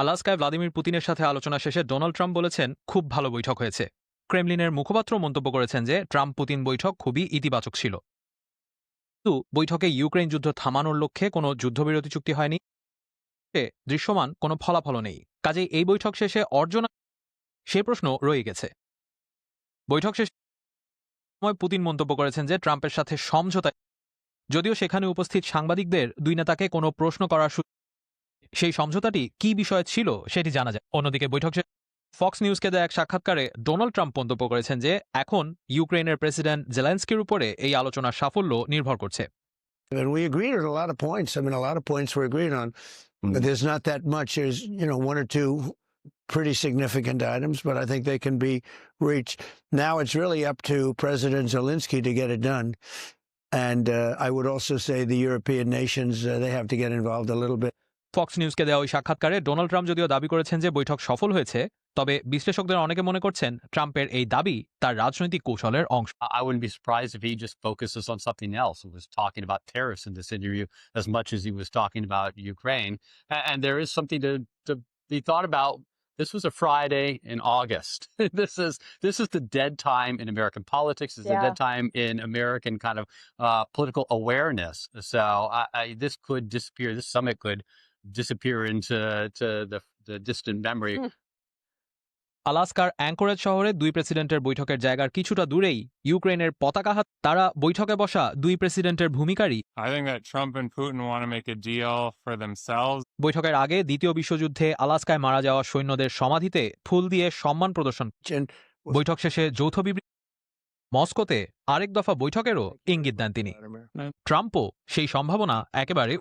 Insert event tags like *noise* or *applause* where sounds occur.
আলাস্কায় Vladimir পুতিনের সাথে আলোচনা শেষে ডোনাল্ড ট্রাম্প বলেছেন, খুব ভালো বৈঠক হয়েছে। ক্রেমলিনের মুখপাত্র মন্তব্য করেছেন যে, ট্রাম্প পুতিন বৈঠক খুবই ইতিবাচক ছিল। কিন্তু বৈঠকে ইউক্রেন যুদ্ধ থামানোর লক্ষ্যে কোনো যুদ্ধবিরতি চুক্তি হয়নি। দৃশ্যমান, কোনো ফলাফলও নেই। কাজেই এই বৈঠক শেষে অর্জন সে প্রশ্ন রয়ে গেছে। বৈঠক শেষে সময় পুতিন মন্তব্য করেছেন যে, ট্রাম্পের সাথে সমঝোতায়, যদিও সেখানে উপস্থিত সাংবাদিকদের দুই নেতাকে কোনো প্রশ্ন করার সু- সেই সমঝোতাটি কি বিষয় ছিল সেটি জানা যায় অন্যদিকে বৈঠক শেষে ফক্স নিউজকে দেয়া এক সাক্ষাৎকারে ডোনাল্ড ট্রাম্প মন্তব্য করেছেন যে এখন ইউক্রেনের প্রেসিডেন্ট জেলেন্সকির উপরে এই আলোচনার সাফল্য নির্ভর করছে And we agreed on a lot of points. I mean, a lot of points we're agreed on, but there's not that much. There's, you know, one or two pretty significant items, but I think they can be reached. Now it's really up to President Zelensky to get it done. And uh, I would also say the European nations, uh, they have to get involved a little bit. Fox নিউজকে দেওয়া ওই সাক্ষাৎকারে Donald Trump যদিও দাবি করেছেন যে বৈঠক সফল হয়েছে তবে বিশ্লেষকদের অনেকে মনে করছেন ট্রাম্পের এই দাবি তার রাজনৈতিক কৌশলের অংশ I I wouldn't be surprised if he just focuses on something else. He was talking about tariffs in this interview as much as he was talking about Ukraine. A- And, there is something to, to be thought about. This was a Friday in August. *laughs* this is this is the dead time in American politics. This is the Yeah. dead time in American kind of uh, political awareness. So I, I, this could disappear. This summit could disappear into to the the distant memory. Hmm. আলাস্কার Anchorage শহরে দুই প্রেসিডেন্টের বৈঠকের জায়গার কিছুটা দূরেই ইউক্রেনের পতাকা হাত তারা বৈঠকে বসা দুই প্রেসিডেন্টের ভূমিকারই I think that Trump and Putin want to make a deal for themselves. বৈঠকের আগে দ্বিতীয় বিশ্বযুদ্ধে আলাস্কায় মারা যাওয়া সৈন্যদের সমাধিতে ফুল দিয়ে সম্মান প্রদর্শন বৈঠক শেষে যৌথ বিবৃতি মস্কোতে আরেক দফা বৈঠকেরও ইঙ্গিত দেন তিনি ট্রাম্পও সেই সম্ভাবনা একেবারে